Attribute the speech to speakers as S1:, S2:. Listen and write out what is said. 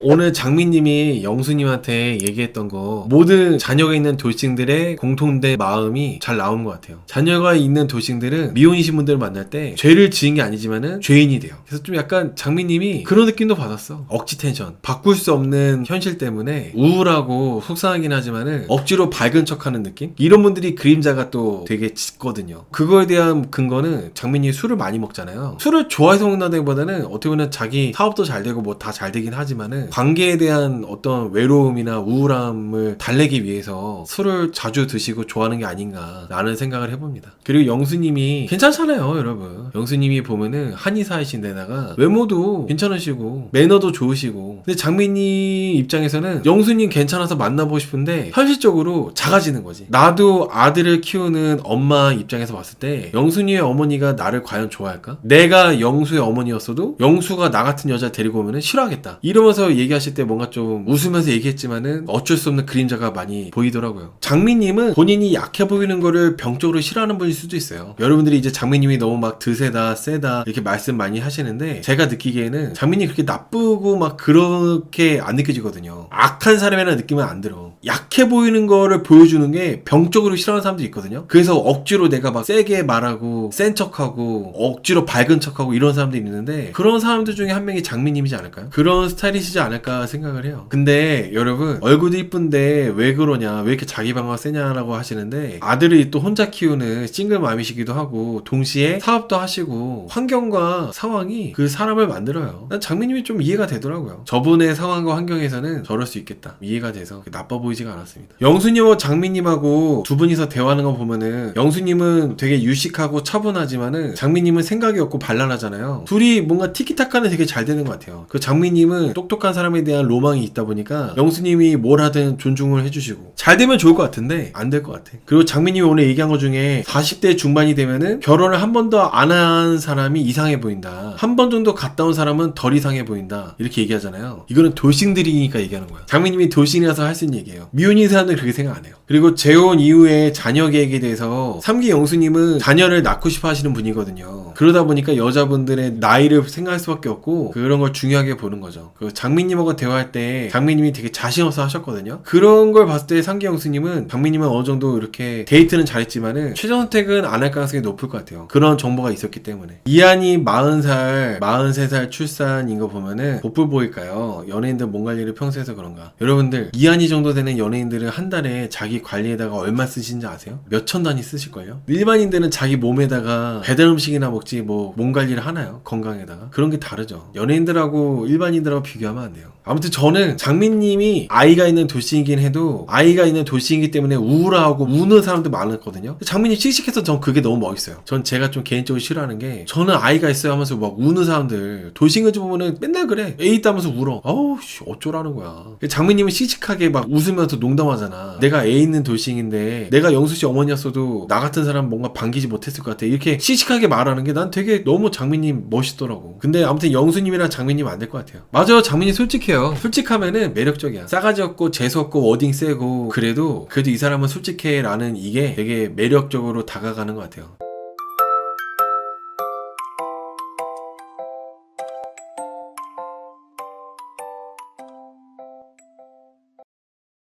S1: 오늘 장미님이 영수님한테 얘기했던 거 모든 자녀가 있는 도식들의 공통된 마음이 잘 나온 것 같아요. 자녀가 있는 도식들은 미혼이신 분들을 만날 때 죄를 지은 게 아니지만은 죄인이 돼요. 그래서 좀 약간 장미님이 그런 느낌도 받았어. 억지 텐션. 바꿀 수 없는 현실 때문에 우울하고 속상하긴 하지만은 억지로 밝은 척하는 느낌? 이런 분들이 그림자가 또 되게 짙거든요. 그거에 대한 근거는 장미님이 술을 많이 먹잖아요. 술을 좋아해서 먹는다기보다는 어떻게 보면 자기 사업도 잘 되고 뭐 다 잘 되긴 하지만은 관계에 대한 어떤 외로움이나 우울함을 달래기 위해서 술을 자주 드시고 좋아하는 게 아닌가라는 생각을 해봅니다. 그리고 영수님이 괜찮잖아요, 여러분. 영수님이 보면은 한의사이신 데다가 외모도 괜찮으시고 매너도 좋으시고 근데 장미님 입장에서는 영수님 괜찮아서 만나보고 싶은데 현실적으로 작아지는 거지. 나도 아들을 키우는 엄마 입장에서 봤을 때 영순이의 어머니가 나를 과연 좋아할까? 내가 영수의 어머니였어도 영수가 나 같은 여자 데리고 오면 싫어하겠다. 이러면서 얘기하실 때 뭔가 좀 웃으면서 얘기했지만은 어쩔 수 없는 그림자가 많이 보이더라고요. 장미님은 본인이 약해 보이는 거를 병적으로 싫어하는 분일 수도 있어요. 여러분들이 이제 장미님이 너무 막 드세다, 세다 이렇게 말씀 많이 하시는데 제가 느끼기에는 장미님 그렇게 나쁘고 막 그렇게 안 느껴지거든요. 악한 사람이라는 느낌은 안 들어. 약해 보이는 거를 보여주는 게 병적으로 싫어하는 사람도 있거든요. 그래서 억지로 내가 막 세게 말하고 센 척하고 억지로 밝은 척하고 이런 사람들이 있는데 그런 사람들 중에 한 명이 장미님이지 않을까요? 그런 스타일이시지 않을까 생각을 해요. 근데 여러분 얼굴도 이쁜데 왜 그러냐 왜 이렇게 자기 방어가 세냐라고 하시는데 아들이 또 혼자 키우는 싱글맘이시기도 하고 동시에 사업도 하시고 환경과 상황이 그 사람을 만들어요. 난 장미님이 좀 이해가 되더라고요. 저분의 상황과 환경에서는 저럴 수 있겠다. 이해가 돼서 나빠 보이지가 않았습니다. 영수님하고 장미님하고 두 분이서 대화하는 거 보면은 영수님은 되게 유식하고 차분하지만은 장미님은 생각이 없고 발랄하잖아요. 둘이 뭔가 티키타카는 되게 잘 되는 것 같아요. 그 장미님은 똑똑한 사람에 대한 로망이 있다 보니까 영수님이 뭘 하든 존중을 해주시고 잘 되면 좋을 것 같은데 안 될 것 같아. 그리고 장미님이 오늘 얘기한 것 중에 40대 중반이 되면은 결혼을 한 번도 안 한 사람이 이상해 보인다. 한 번 정도 갔다 온 사람은 덜 이상해 보인다. 이렇게 얘기하잖아요. 이거는 돌싱들이니까 얘기하는 거야. 장미님이 돌싱이라서 할 수 있는 얘기예요. 미혼인 사람들 그렇게 생각 안 해요. 그리고 재혼 이후에 자녀 계획에 대해서 삼기 영수님은 자녀를 낳고 싶어 하시는 분이거든요. 그러다 보니까 여자분들의 나이를 생각할 수밖에 없고 그런 걸 중요하게 보는 거죠. 그 장미님하고 대화할 때 장미님이 되게 자신 없어 하셨거든요. 그런 걸 봤을 때 상기 영수님은 장미님은 어느 정도 이렇게 데이트는 잘했지만은 최종 선택은 안 할 가능성이 높을 것 같아요. 그런 정보가 있었기 때문에. 이한이 40살, 43살 출산인 거 보면은 복불 보일까요? 연예인들 몸 관리를 평소에 해서 그런가? 여러분들 이한이 정도 되는 연예인들은 한 달에 자기 관리에다가 얼마 쓰시는지 아세요? 몇 천 단위 쓰실걸요? 일반인들은 자기 몸에다가 배달 음식이나 먹지 뭐 몸 관리를 하나요? 건강에다가 그런 게 다르죠. 연예인들하고 일반인들하고 비교하면 안 돼요. 아무튼 저는 장민님이 아이가 있는 도시이긴 해도 아이가 있는 도시이기 때문에 우울하고 우는 사람도 많았거든요. 장민님 씩씩해서 전 그게 너무 멋있어요. 전 제가 좀 개인적으로 싫어하는 게 저는 아이가 있어요 하면서 막 우는 사람들 도시인 지 보면은 맨날 그래. 애 있다면서 울어. 어우 씨 어쩌라는 거야. 장민님은 씩씩하게 막 웃으면서 농담하잖아. 내가 애 있는 돌싱인데 내가 영수 씨 어머니였어도 나 같은 사람 뭔가 반기지 못했을 것 같아. 이렇게 씩씩하게 말하는 게 난 되게 너무 장민님 멋있더라고. 근데 아무튼 영수님이랑 장민님 안 될 것 같아요. 맞아요. 장민님 솔직해요. 솔직하면은 매력적이야. 싸가지 없고 재수 없고 워딩 세고 그래도 그래도 이 사람은 솔직해라는 이게 되게 매력적으로 다가가는 것 같아요.